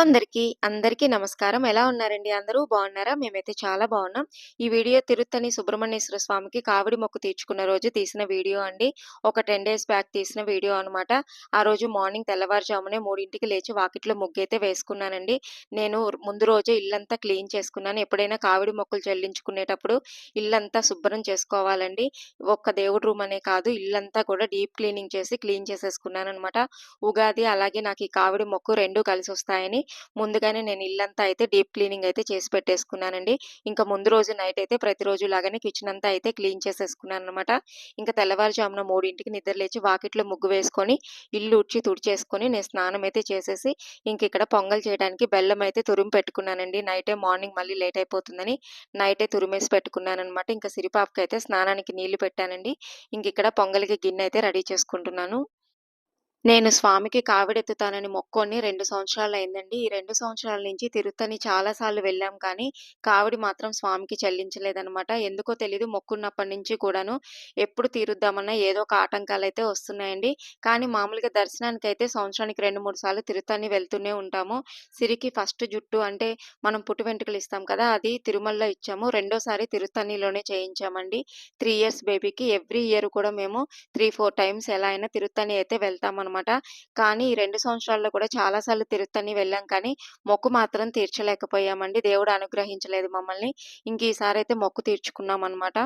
అందరికీ, అందరికీ నమస్కారం. ఎలా ఉన్నారండి అందరూ? బాగున్నారా? మేమైతే చాలా బాగున్నాం. ఈ వీడియో తిరుత్తని సుబ్రహ్మణ్యేశ్వర స్వామికి కావిడి మొక్కు తీర్చుకున్న రోజు తీసిన వీడియో అండి. ఒక 10 డేస్ బ్యాక్ తీసిన వీడియో అనమాట. ఆ రోజు మార్నింగ్ తెల్లవారుజామునే మూడింటికి లేచి వాకిట్లో ముగ్గైతే వేసుకున్నానండి. నేను ముందు రోజే ఇల్లంతా క్లీన్ చేసుకున్నాను. ఎప్పుడైనా కావిడి మొక్కులు చెల్లించుకునేటప్పుడు ఇల్లంతా శుభ్రం చేసుకోవాలండి. ఒక్క దేవుడి రూమ్ అనే కాదు ఇల్లంతా కూడా డీప్ క్లీనింగ్ చేసి క్లీన్ చేసేసుకున్నాను అనమాట ఉగాది అలాగే నాకు ఈ కావిడి మొక్కు రెండు కలిసి వస్తాయని ముందుగానే నేను ఇల్లంతా అయితే డీప్ క్లీనింగ్ అయితే చేసి పెట్టేసుకున్నానండి. ఇంకా ముందు రోజు నైట్ అయితే ప్రతిరోజు లాగానే కిచెన్ అంతా అయితే క్లీన్ చేసేసుకున్నాను అనమాట ఇంకా తెల్లవారుజామున మూడింటికి నిద్ర లేచి వాకిట్లో ముగ్గు వేసుకొని, ఇల్లు ఉడిచి తుడిచేసుకొని నేను స్నానం అయితే చేసేసి ఇంక ఇక్కడ పొంగల్ చేయడానికి బెల్లం అయితే తురిమి పెట్టుకున్నానండి. నైటే మార్నింగ్ మళ్ళీ లేట్ అయిపోతుందని నైటే తురిమేసి పెట్టుకున్నాననమాట. ఇంకా సిరిపాపకైతే స్నానానికి నీళ్ళు పెట్టానండి. ఇంక ఇక్కడ పొంగల్‌కి గిన్నె అయితే రెడీ చేసుకుంటున్నాను. నేను స్వామికి కావిడెత్తుతానని మొక్కొని రెండు సంవత్సరాలు అయిందండి ఈ రెండు సంవత్సరాల నుంచి తిరుత్తని చాలా సార్లు వెళ్ళాం కానీ, కావిడి మాత్రం స్వామికి చెల్లించలేదనమాట. ఎందుకో తెలీదు మొక్కున్నప్పటి నుంచి కూడాను ఎప్పుడు తీరుద్దామన్నా ఏదో ఒక ఆటంకాలు అయితే వస్తున్నాయండి. కానీ మామూలుగా దర్శనానికి అయితే సంవత్సరానికి 2, 3 సార్లు తిరుత్తని వెళ్తూనే ఉంటాము. సిరికి ఫస్ట్ జుట్టు అంటే మనం పుట్టు వెంట్రుకలు ఇస్తాం కదా! అది తిరుమలలో ఇచ్చాము. రెండోసారి తిరుత్తనిలోనే చేయించామండి. త్రీ ఇయర్స్ బేబీకి ఎవ్రీ ఇయర్ కూడా మేము 3, 4 టైమ్స్ ఎలా అయినా తిరుత్తని అయితే అనమాట కానీ ఈ రెండు సంవత్సరాల్లో కూడా చాలా సార్లు తిరుత్తని వెళ్ళాం కానీ, మొక్కు మాత్రం తీర్చలేకపోయామండి. దేవుడు అనుగ్రహించలేదు మమ్మల్ని. ఇంక ఈసారైతే మొక్కు తీర్చుకున్నాం అనమాట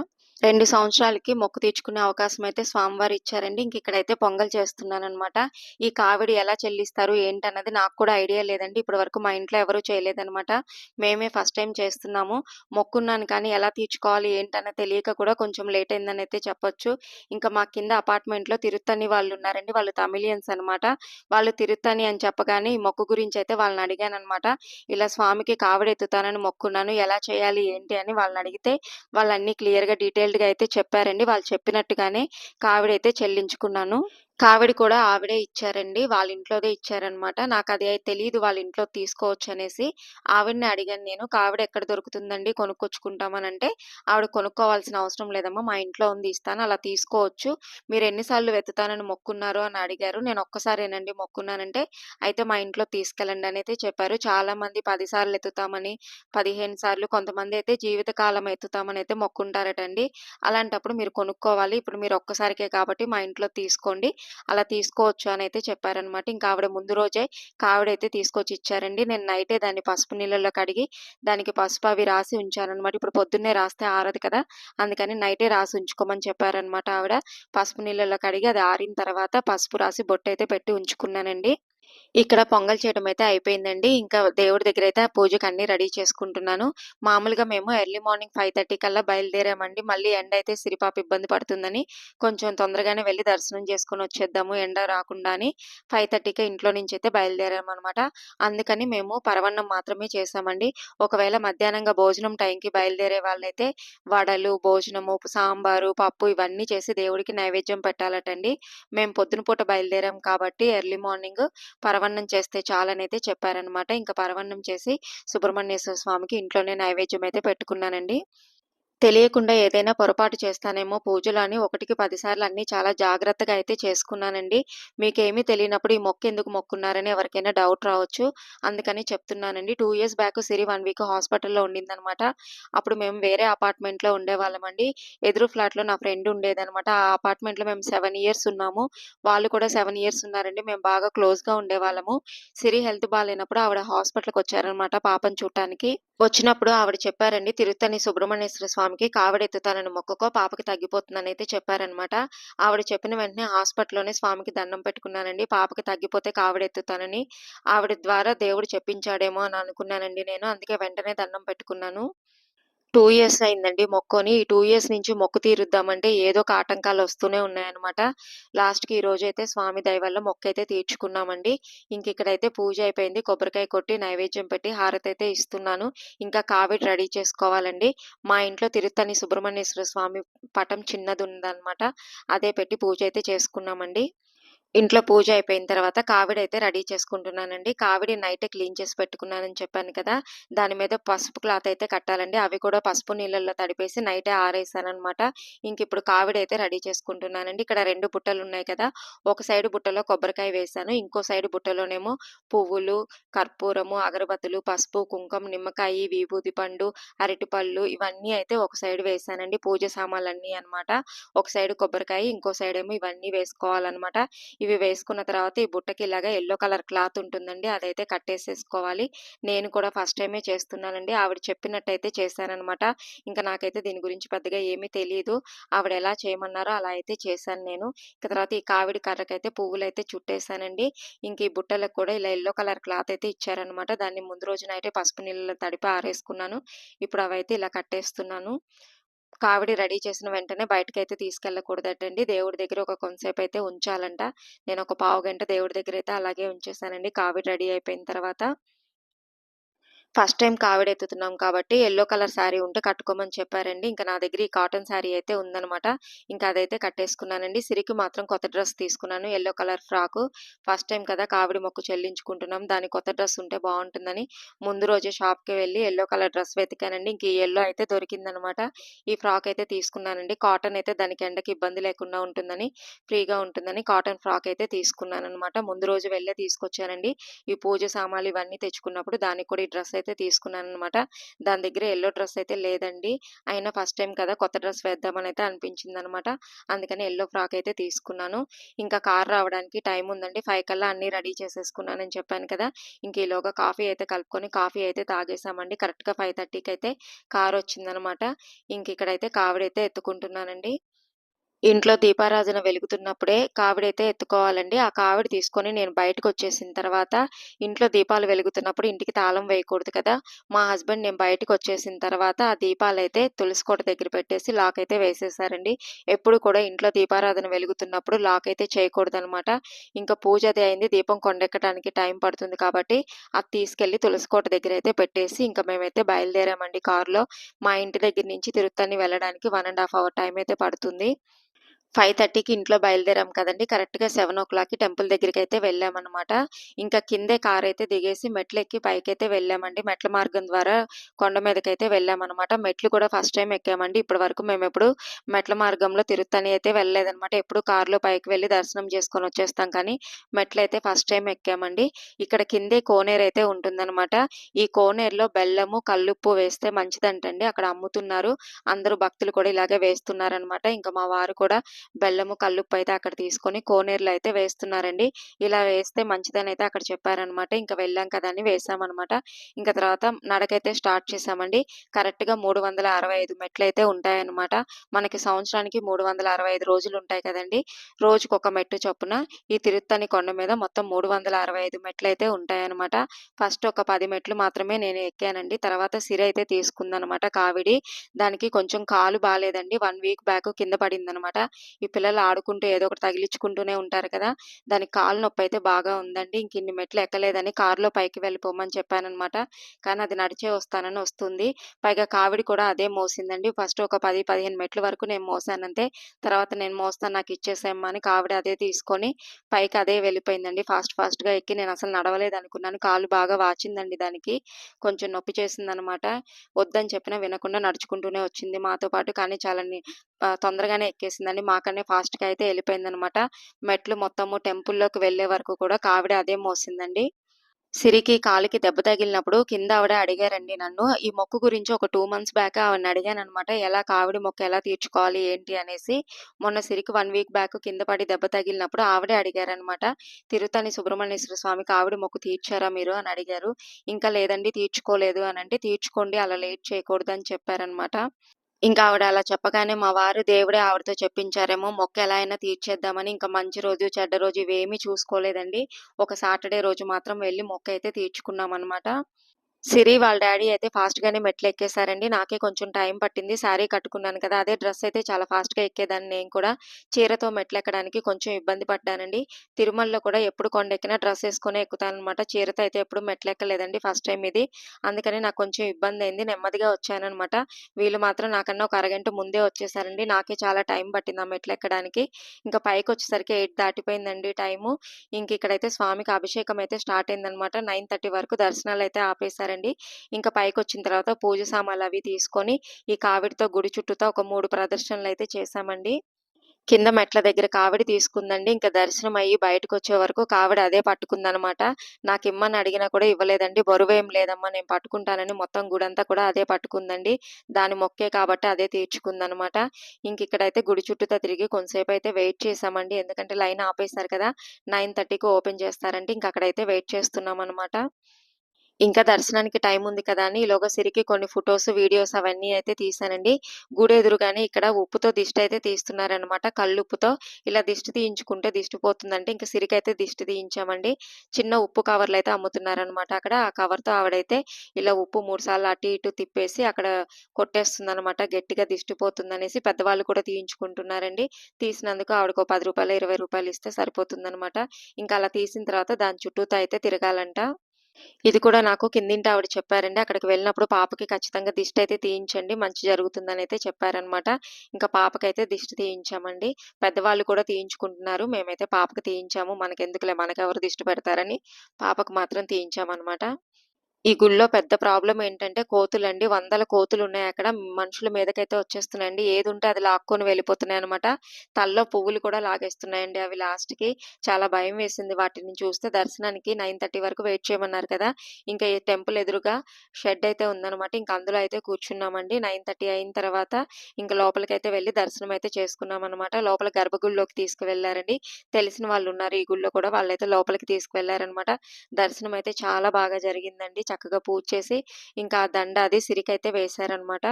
రెండు సంవత్సరాలకి మొక్కు తీర్చుకునే అవకాశం అయితే స్వామివారు ఇచ్చారండి. ఇంక ఇక్కడైతే పొంగల్ చేస్తున్నాననమాట. ఈ కావిడి ఎలా చెల్లిస్తారు ఏంటన్నది నాకు కూడా ఐడియా లేదండి. ఇప్పటి వరకు మా ఇంట్లో ఎవరు చేయలేదనమాట. మేమే ఫస్ట్ టైం చేస్తున్నాము. మొక్కున్నాను కానీ ఎలా తీర్చుకోవాలి ఏంటన్న తెలియక కూడా కొంచెం లేట్ అయిందని అయితే చెప్పొచ్చు. ఇంకా మా కింద అపార్ట్మెంట్‌లో తిరుత్తని వాళ్ళు ఉన్నారండి. వాళ్ళు తమిళియన్స్ అనమాట. వాళ్ళు తిరుత్తని అని చెప్పగానే ఈ మొక్కు గురించి అయితే వాళ్ళని అడిగాను అనమాట ఇలా స్వామికి కావడెత్తుతానని మొక్కున్నాను. ఎలా చేయాలి ఏంటి అని వాళ్ళని అడిగితే వాళ్ళన్నీ క్లియర్‌గా డీటెయిల్డ్‌గా అయితే చెప్పారండి. వాళ్ళు చెప్పినట్టుగానే కావిడైతే చెల్లించుకున్నాను. కావిడి కూడా ఆవిడే ఇచ్చారండి. వాళ్ళ ఇంట్లోదే ఇచ్చారనమాట. నాకు అది అయితే తెలియదు వాళ్ళ ఇంట్లో తీసుకోవచ్చు అనేసి ఆవిడని అడిగాను నేను. కావిడ ఎక్కడ దొరుకుతుందండి కొనుక్కొచ్చుకుంటామనంటే, ఆవిడ కొనుక్కోవాల్సిన అవసరం లేదమ్మా మా ఇంట్లో ఉంది ఇస్తాను. అలా తీసుకోవచ్చు. మీరు ఎన్నిసార్లు వెతుతానని మొక్కున్నారు అని అడిగారు. నేను ఒక్కసారేనండి మొక్కున్నానంటే, అయితే మా ఇంట్లో తీసుకెళ్ళండి అనైతే చెప్పారు. చాలామంది 10 సార్లు ఎత్తుతామని, 15 సార్లు కొంతమంది అయితే జీవితకాలం ఎత్తుతామని అయితే మొక్కుంటారటండి. అలాంటప్పుడు మీరు కొనుక్కోవాలి. ఇప్పుడు మీరు ఒక్కసారికే కాబట్టి మా ఇంట్లో తీసుకోండి. అలా తీసుకోవచ్చు అని అయితే చెప్పారనమాట. ఇంకా ఆవిడ ముందు రోజే కావిడైతే తీసుకొచ్చి ఇచ్చారండి. నేను నైటే దాన్ని పసుపు నీళ్ళలో కడిగి, దానికి పసుపు అవి రాసి ఉంచానమాట ఇప్పుడు పొద్దున్నే రాస్తే ఆరదు కదా! అందుకని నైటే రాసి ఉంచుకోమని చెప్పారనమాట ఆవిడ. పసుపు నీళ్ళలో కడిగి అది ఆరిన తర్వాత పసుపు రాసి బొట్టయితే పెట్టి ఉంచుకున్నానండి. ఇక్కడ పొంగల్ చేయడం అయితే అయిపోయిందండి. ఇంకా దేవుడి దగ్గర ఆ పూజకి అన్ని రెడీ చేసుకుంటున్నాను. మామూలుగా మేము ఎర్లీ మార్నింగ్ 5:30 కల్లా బయలుదేరామండి. మళ్ళీ ఎండ అయితే సిరిపాప ఇబ్బంది పడుతుందని కొంచెం తొందరగానే వెళ్ళి దర్శనం చేసుకొని వచ్చేద్దాము ఎండ రాకుండా అని 5:30కే ఇంట్లో నుంచి అయితే బయలుదేరామనమాట. అందుకని మేము పరవన్నం మాత్రమే చేసామండి ఒకవేళ మధ్యాహ్నంగా భోజనం టైంకి బయలుదేరే వాళ్ళైతే వడలు, భోజనము, సాంబారు, పప్పు ఇవన్నీ చేసి దేవుడికి నైవేద్యం పెట్టాలటండి. మేము పొద్దున పూట బయలుదేరాం కాబట్టి ఎర్లీ మార్నింగ్ పరవన్నం చేస్తే చాలనైతే చెప్పారనమాట. ఇంకా పరవన్నం చేసి సుబ్రహ్మణ్యేశ్వర స్వామికి ఇంట్లోనే నైవేద్యం అయితే పెట్టుకున్నానండి. తెలియకుండా ఏదైనా పొరపాటు చేస్తానేమో పూజలు అని ఒకటికి 10 సార్లు అన్నీ చాలా జాగ్రత్తగా అయితే చేసుకున్నానండి. మీకేమీ తెలియనప్పుడు ఈ మొక్కు ఎందుకు మొక్కున్నారని ఎవరికైనా డౌట్ రావచ్చు. అందుకని చెప్తున్నానండి. Two years back Siri one week హాస్పిటల్‌లో ఉండిందనమాట. అప్పుడు మేము వేరే అపార్ట్మెంట్‌లో ఉండేవాళ్ళమండి. ఎదురు ఫ్లాట్‌లో నా ఫ్రెండ్ ఉండేదనమాట. ఆ అపార్ట్మెంట్‌లో మేము సెవెన్ ఇయర్స్ ఉన్నాము. వాళ్ళు కూడా సెవెన్ ఇయర్స్ ఉన్నారండి. మేము బాగా క్లోజ్‌గా ఉండేవాళ్ళము. సిరి హెల్త్ బాలేనప్పుడు ఆవిడ హాస్పిటల్‌కొచ్చారనమాట పాపను చూడటానికి. వచ్చినప్పుడు ఆవిడ చెప్పారండి తిరుత్తని సుబ్రహ్మణ్యేశ్వర స్వామికి కావడెత్తుతానని మొక్కుకో పాపకి తగ్గిపోతుందనైతే చెప్పారనమాట. ఆవిడ చెప్పిన వెంటనే హాస్పిటల్‌లోనే స్వామికి దండం పెట్టుకున్నానండి. పాపకి తగ్గిపోతే కావడెత్తుతానని ఆవిడ ద్వారా దేవుడు చెప్పించాడేమో అని అనుకున్నానండి నేను. అందుకే వెంటనే దండం పెట్టుకున్నాను. టూ ఇయర్స్ అయిందండి మొక్కొని. ఈ టూ ఇయర్స్ నుంచి మొక్కు తీరుద్దామంటే ఏదో ఒక ఆటంకాలు వస్తూనే ఉన్నాయన్నమాట. లాస్ట్‌కి అయితే స్వామి దయ వల్ల అయితే తీర్చుకున్నామండి. ఇంక ఇక్కడైతే పూజ అయిపోయింది. కొబ్బరికాయ కొట్టి నైవేద్యం పెట్టి హారతైతే ఇస్తున్నాను. ఇంకా కావిడి రెడీ చేసుకోవాలండి. మా ఇంట్లో తిరుత్తని సుబ్రహ్మణ్యేశ్వర స్వామి పటం చిన్నది ఉందన్నమాట అదే పెట్టి పూజ అయితే చేసుకున్నామండి. ఇంట్లో పూజ అయిపోయిన తర్వాత కావిడైతే రెడీ చేసుకుంటున్నానండి. కావిడి నైట్ క్లీన్ చేసి పెట్టుకున్నానని చెప్పాను కదా! దాని మీద పసుపు క్లాత్ అయితే కట్టాలండి. అవి కూడా పసుపు నీళ్ళల్లో తడిపేసి నైటే ఆరేసాననమాట. ఇంకిప్పుడు కావిడైతే రెడీ చేసుకుంటున్నానండి. ఇక్కడ రెండు బుట్టలు ఉన్నాయి కదా! ఒక సైడ్ బుట్టలో కొబ్బరికాయ వేశాను. ఇంకో సైడ్ బుట్టలోనేమో పువ్వులు, కర్పూరము, అగరబత్తులు, పసుపు, కుంకుమ, నిమ్మకాయ విభూతి పండు, అరటిపళ్ళు ఇవన్నీ అయితే ఒక సైడ్ వేశానండి. పూజ సామాన్లన్నీ అనమాట. ఒక సైడ్ కొబ్బరికాయ, ఇంకో సైడ్ ఏమో ఇవన్నీ వేసుకోవాలన్నమాట ఇవి వేసుకున్న తర్వాత ఈ బుట్టకి ఇలాగా ఎల్లో కలర్ క్లాత్ ఉంటుందండి. అదైతే కట్టేసేసుకోవాలి. నేను కూడా ఫస్ట్ టైమే చేస్తున్నానండి. ఆవిడ చెప్పినట్టయితే చేశానమాట ఇంకా నాకైతే దీని గురించి పెద్దగా ఏమీ తెలియదు ఆవిడ ఎలా చేయమన్నారో అలా అయితే చేశాను నేను. ఇక తర్వాత ఈ కావిడి కర్రకైతే పువ్వులైతే చుట్టేసానండి. ఇంక ఈ బుట్టలకు కూడా ఇలా ఎల్లో కలర్ క్లాత్ అయితే ఇచ్చారనమాట. దాన్ని ముందు రోజున అయితే పసుపు నీళ్ళలో తడిపి ఆరేసుకున్నాను. ఇప్పుడు అవైతే ఇలా కట్టేస్తున్నాను. కావిడి రెడీ చేసిన వెంటనే బయటకైతే తీసుకెళ్ళకూడదటండి. దేవుడి దగ్గర ఒక కొంతసేపు అయితే ఉంచాలంట. నేను ఒక పావు గంట దేవుడి దగ్గర అయితే అలాగే ఉంచేసానండి కావిడి రెడీ అయిపోయిన తర్వాత. ఫస్ట్ టైం కావిడ ఎత్తుతున్నాం కాబట్టి ఎల్లో కలర్ శారీ ఉంటే కట్టుకోమని చెప్పారండి. ఇంకా నా దగ్గర ఈ కాటన్ శారీ అయితే ఉందనమాట. ఇంకా అదైతే కట్టేసుకున్నానండి. సిరికి మాత్రం కొత్త డ్రెస్ తీసుకున్నాను. Yellow colour frock. First time కదా కావిడి మొక్కు చెల్లించుకుంటున్నాం. దాని కొత్త డ్రెస్ ఉంటే బాగుంటుందని ముందు రోజే షాప్‌కి వెళ్ళి ఎల్లో కలర్ డ్రెస్ వెతికానండి. ఇంక ఈ అయితే దొరికిందనమాట. ఈ ఫ్రాక్ అయితే తీసుకున్నానండి. కాటన్ అయితే దానికి ఎండకి ఇబ్బంది లేకుండా ఉంటుందని, ఫ్రీగా ఉంటుందని కాటన్ ఫ్రాక్ అయితే తీసుకున్నాను అనమాట ముందు రోజు వెళ్ళే తీసుకొచ్చానండి. ఈ పూజ సామాన్లు ఇవన్నీ తెచ్చుకున్నప్పుడు దానికి కూడా ఈ డ్రెస్ అయితే తీసుకున్నాను అన్నమాట దాని దగ్గర ఎల్లో డ్రెస్ అయితే లేదండి. అయినా ఫస్ట్ టైం కదా కొత్త డ్రెస్ వేద్దామని అయితే అనిపించింది అనమాట అందుకని ఎల్లో ఫ్రాక్ అయితే తీసుకున్నాను. ఇంకా కార్ రావడానికి టైం ఉందండి. ఫైవ్ కల్లా అన్నీ రెడీ చేసేసుకున్నానని చెప్పాను కదా! ఇంక ఈలోగా కాఫీ అయితే కలుపుకొని కాఫీ అయితే తాగేసామండి. కరెక్ట్‌గా 5:30కి అయితే కార్ వచ్చిందనమాట ఇంక ఇక్కడైతే కావిడైతే ఎత్తుకుంటున్నానండి. ఇంట్లో దీపారాధన వెలుగుతున్నప్పుడే కావిడైతే ఎత్తుకోవాలండి. ఆ కావిడి తీసుకొని నేను బయటకు వచ్చేసిన తర్వాత ఇంట్లో దీపాలు వెలుగుతున్నప్పుడు ఇంటికి తాళం వేయకూడదు కదా! మా హస్బెండ్ నేను బయటకు వచ్చేసిన తర్వాత ఆ దీపాలైతే తులసి కోట దగ్గర పెట్టేసి లాక్ అయితే వేసేసారండి. ఎప్పుడు కూడా ఇంట్లో దీపారాధన వెలుగుతున్నప్పుడు లాక్ అయితే చేయకూడదు అనమాట ఇంకా పూజ అది అయింది. దీపం కొండెక్కడానికి టైం పడుతుంది కాబట్టి అది తీసుకెళ్ళి తులసి కోట అయితే పెట్టేసి ఇంకా మేమైతే బయలుదేరామండి కారులో. మా ఇంటి దగ్గర నుంచి తిరుత్తణి వెళ్ళడానికి one and half hour time అయితే పడుతుంది. 5:30కి ఇంట్లో బయలుదేరాం కదండి కరెక్ట్‌గా 7:00కి టెంపుల్ దగ్గరికి అయితే వెళ్ళామన్నమాట ఇంకా కిందే కార్ అయితే దిగేసి మెట్లు ఎక్కి పైకి అయితే వెళ్ళామండి. మెట్ల మార్గం ద్వారా కొండ మీదకైతే వెళ్ళామన్నమాట మెట్లు కూడా ఫస్ట్ టైం ఎక్కామండి. ఇప్పటి వరకు మేము ఎప్పుడు మెట్ల మార్గంలో తిరుత్తణి అయితే వెళ్ళలేదన్నమాట ఎప్పుడు కారులో పైకి వెళ్ళి దర్శనం చేసుకొని వచ్చేస్తాం కానీ మెట్లు అయితే ఫస్ట్ టైం ఎక్కామండి. ఇక్కడ కిందే కోనేరు అయితే ఉంటుందన్నమాట ఈ కోనేరులో బెల్లము, కల్లుప్పు వేస్తే మంచిదంటండి. అక్కడ అమ్ముతున్నారు. అందరూ భక్తులు కూడా ఇలాగే వేస్తున్నారనమాట. ఇంకా మా వారు కూడా బెల్లము, కల్లుప్పు అయితే అక్కడ తీసుకొని కోనేరులో అయితే వేస్తున్నారండి. ఇలా వేస్తే మంచిదని అయితే అక్కడ చెప్పారనమాట. ఇంకా వెళ్ళాం కదా అని వేసామన్నమాట ఇంకా తర్వాత నడకైతే స్టార్ట్ చేసామండి కరెక్ట్‌గా 365 మెట్లయితే ఉంటాయనమాట. మనకి సంవత్సరానికి 365 రోజులుంటాయి కదండీ! ఒక మెట్టు చొప్పున ఈ తిరుత్తని కొండ మీద మొత్తం మూడు వందల అరవై ఐదు మెట్లు అయితే ఉంటాయన్నమాట ఫస్ట్ ఒక పది మెట్లు మాత్రమే నేను ఎక్కానండి. తర్వాత సిరైతే తీసుకుందనమాట కావిడి. దానికి కొంచెం కాలు బాగాలేదండి వన్ వీక్ బ్యాక్ కింద పడిందనమాట. ఈ పిల్లలు ఆడుకుంటూ ఏదో ఒకటి తగిలించుకుంటూనే ఉంటారు కదా! దానికి కాలు నొప్పి అయితే బాగా ఉందండి. ఇంక ఇన్ని మెట్లు ఎక్కలేదని కారులో పైకి వెళ్ళిపోమని చెప్పానమాట కానీ అది నడిచే వస్తానని వస్తుంది. పైగా కావిడి కూడా అదే మోసిందండి. ఫస్ట్ ఒక 10, 15 మెట్ల వరకు నేను మోసానంతే. తర్వాత నేను మోస్తాను నాకు ఇచ్చేసేమ్మా అని కావిడ అదే తీసుకొని పైకి అదే వెళ్ళిపోయిందండి. ఫాస్ట్ ఫాస్ట్‌గా ఎక్కి నేను అసలు నడవలేదు అనుకున్నాను కాలు బాగా వాచిందండి దానికి. కొంచెం నొప్పి చేసిందనమాట. వద్దని చెప్పినా వినకుండా నడుచుకుంటూనే వచ్చింది మాతో పాటు. కానీ చాలా తొందరగానే ఎక్కేసిందండి. మాకనే ఫాస్ట్‌గా అయితే వెళ్ళిపోయింది అనమాట మెట్లు మొత్తము టెంపుల్‌లోకి వెళ్ళే వరకు కూడా కావిడ అదే మోసిందండి. సిరికి కాలికి దెబ్బ తగిలినప్పుడు కింద ఆవిడ అడిగారండి నన్ను. ఈ మొక్కు గురించి ఒక టూ మంత్స్ బ్యాక్ ఆవిడని అడిగాననమాట. ఎలా కావిడి మొక్క ఎలా తీర్చుకోవాలి ఏంటి అనేసి. మొన్న సిరికి వన్ వీక్ బ్యాక్ కింద పడి దెబ్బ తగిలినప్పుడు ఆవిడే అడిగారనమాట. తిరుతని సుబ్రహ్మణ్యేశ్వర స్వామి కావిడి మొక్కు తీర్చారా మీరు అని అడిగారు. ఇంకా లేదండి తీర్చుకోలేదు అనంటే, తీర్చుకోండి అలా లేట్ చేయకూడదు అని చెప్పారనమాట. ఇంకా ఆవిడ అలా చెప్పగానే మా వారు దేవుడే ఆవిడతో చెప్పించారేమో మొక్క ఎలా అయినా తీర్చేద్దామని ఇంకా మంచి రోజు, చెడ్డ రోజు ఇవేమీ చూసుకోలేదండి. ఒక సాటర్‌డే రోజు మాత్రం వెళ్ళి తీర్చుకున్నాం అనమాట సిరి వాళ్ళ డాడీ అయితే ఫాస్ట్‌గానే మెట్లెక్కేసారండి. నాకే కొంచెం టైం పట్టింది. శారీ కట్టుకున్నాను కదా! అదే డ్రెస్ అయితే చాలా ఫాస్ట్‌గా ఎక్కేదాన్ని నేను కూడా. చీరతో మెట్లు ఎక్కడానికి కొంచెం ఇబ్బంది పడ్డానండి. తిరుమలలో కూడా ఎప్పుడు కొండెక్కినా డ్రెస్ ఏసుకొనే ఎక్కుతాననమాట. చీరతో అయితే ఎప్పుడు మెట్లెక్కలేదండి. ఫస్ట్ టైం ఇది. అందుకని నాకు కొంచెం ఇబ్బంది అయింది నెమ్మదిగా వచ్చానమాట వీళ్ళు మాత్రం నాకన్నా ఒక అరగంట ముందే వచ్చేసారండి. నాకే చాలా టైం పట్టింది ఆ మెట్లు ఎక్కడానికి ఇంకా పైకి వచ్చేసరికి ఎయిట్ దాటిపోయిందండి టైము. ఇంక ఇక్కడైతే స్వామికి అభిషేకం అయితే స్టార్ట్ అయిందనమాట. 9:30 వరకు దర్శనాలు అయితే ఆపేశారండి ఆపేసారండి. ఇంకా పైకొచ్చిన తర్వాత పూజ సామాన్లు అవి తీసుకొని, ఈ కావిడితో గుడి చుట్టూతో ఒక మూడు ప్రదర్శనలు అయితే చేశామండి. కింద మెట్ల దగ్గర కావిడి తీసుకుందండి. ఇంకా దర్శనం అయ్యి బయటకు వచ్చే వరకు కావిడి అదే పట్టుకుందనమాట. నాకు ఇమ్మని అడిగినా కూడా ఇవ్వలేదండి. బరువేం లేదమ్మా నేను పట్టుకుంటానని మొత్తం గుడంతా కూడా అదే పట్టుకుందండి. దాని మొక్కే కాబట్టి అదే తీర్చుకుందనమాట. ఇంకిక్కడైతే గుడి చుట్టూతో తిరిగి కొంతసేపు అయితే వెయిట్ చేసామండి ఎందుకంటే లైన్ ఆపేశారు కదా! 9:30కి ఓపెన్ చేస్తారంటే ఇంక అక్కడైతే వెయిట్ చేస్తున్నాం అనమాట ఇంకా దర్శనానికి టైం ఉంది కదా! అని ఈలోగా సిరికి కొన్ని ఫొటోస్ వీడియోస్ అవన్నీ అయితే తీశానండి. గుడి ఎదురుగానే ఇక్కడ ఉప్పుతో దిష్టి అయితే తీస్తున్నారనమాట. ఉప్పుతో ఇలా దిష్టి తీయించుకుంటే దిష్టి పోతుందంటే ఇంక సిరికైతే దిష్టి తీయించామండి. చిన్న ఉప్పు కవర్లు అయితే అమ్ముతున్నారనమాట అక్కడ. ఆ కవర్‌తో ఆవిడైతే ఇలా ఉప్పు మూడు సార్లు అటు ఇటు తిప్పేసి అక్కడ కొట్టేస్తుందనమాట. గట్టిగా దిష్టి పోతుందనేసి పెద్దవాళ్ళు కూడా తీయించుకుంటున్నారండి. తీసినందుకు ఆవిడకు పది రూపాయలు ఇరవై రూపాయలు ఇస్తే సరిపోతుందనమాట. ఇంకా అలా తీసిన తర్వాత దాని చుట్టూతో అయితే తిరగాలంట. ఇది కూడా నాకు కిందింటి ఆవిడ చెప్పారండి. అక్కడికి వెళ్ళినప్పుడు పాపకి ఖచ్చితంగా దిష్టయితే తీయించండి. మంచి జరుగుతుందని అయితే చెప్పారనమాట. ఇంకా పాపకైతే దిష్టి తీయించామండి. పెద్దవాళ్ళు కూడా తీయించుకుంటున్నారు. మేమైతే పాపకి తీయించాము. మనకెందుకులే మనకెవరు దిష్టి పెడతారని పాపకు మాత్రం తీయించామన్నమాట ఈ గుళ్ళో పెద్ద ప్రాబ్లం ఏంటంటే కోతులండి. వందల కోతులు ఉన్నాయి అక్కడ మనుషుల మీదకైతే వచ్చేస్తున్నాయండి. ఏది ఉంటే అది లాక్కొని వెళ్ళిపోతున్నాయనమాట. తలలో పువ్వులు కూడా లాగేస్తున్నాయండి అవి లాస్ట్‌కి. చాలా భయం వేసింది వాటిని చూస్తే. దర్శనానికి 9:30 వరకు వెయిట్ చేయమన్నారు కదా! ఇంకా ఈ టెంపుల్ ఎదురుగా షెడ్ అయితే ఉందన్నమాట ఇంకా అందులో అయితే కూర్చున్నామండి. 9:30 అయిన తర్వాత ఇంకా లోపలికైతే వెళ్ళి దర్శనం అయితే చేసుకున్నామనమాట. లోపల గర్భగుడిలోకి తీసుకువెళ్ళారండి తెలిసిన వాళ్ళు ఉన్నారు ఈ గుడిలో కూడా. వాళ్ళైతే లోపలికి తీసుకువెళ్ళారనమాట దర్శనం అయితే చాలా బాగా జరిగిందండి. చక్కగా పూజ చేసి ఇంకా ఆ దండ అది సిరికైతే వేశారనమాట.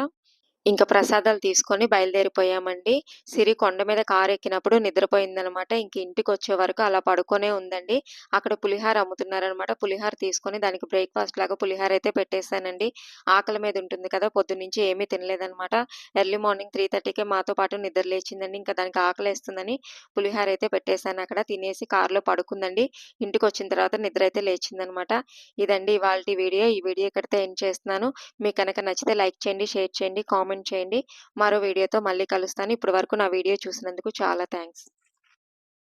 ఇంకా ప్రసాదాలు తీసుకొని బయలుదేరిపోయామండి. సిరి కొండ మీద కారు ఎక్కినప్పుడు నిద్రపోయిందనమాట. ఇంక ఇంటికొచ్చే వరకు అలా పడుకొనే ఉందండి. అక్కడ పులిహార అమ్ముతున్నారనమాట. పులిహార తీసుకొని దానికి బ్రేక్‌ఫాస్ట్ లాగా పులిహార అయితే పెట్టేశానండి ఆకలి మీద ఉంటుంది కదా! పొద్దున్నుంచి ఏమీ తినలేదనమాట. ఎర్లీ మార్నింగ్ 3:30కే మాతో పాటు నిద్ర లేచిందండి. ఇంకా దానికి ఆకలి వేస్తుందని పులిహార అయితే పెట్టేసానక్కడ. తినేసి కారులో పడుకుందండి. ఇంటికి వచ్చిన తర్వాత నిద్ర అయితే లేచిందనమాట. ఇదండి ఇవాళ వీడియో. ఈ వీడియో ఇక్కడితో ఎండ్ చేస్తున్నాను. మీకు కనుక నచ్చితే లైక్ చేయండి, షేర్ చేయండి, కామెంట్ చేయండి. మరో వీడియోతో మళ్ళీ కలుస్తాను. ఇప్పటి వరకు నా వీడియో చూసినందుకు చాలా థ్యాంక్స్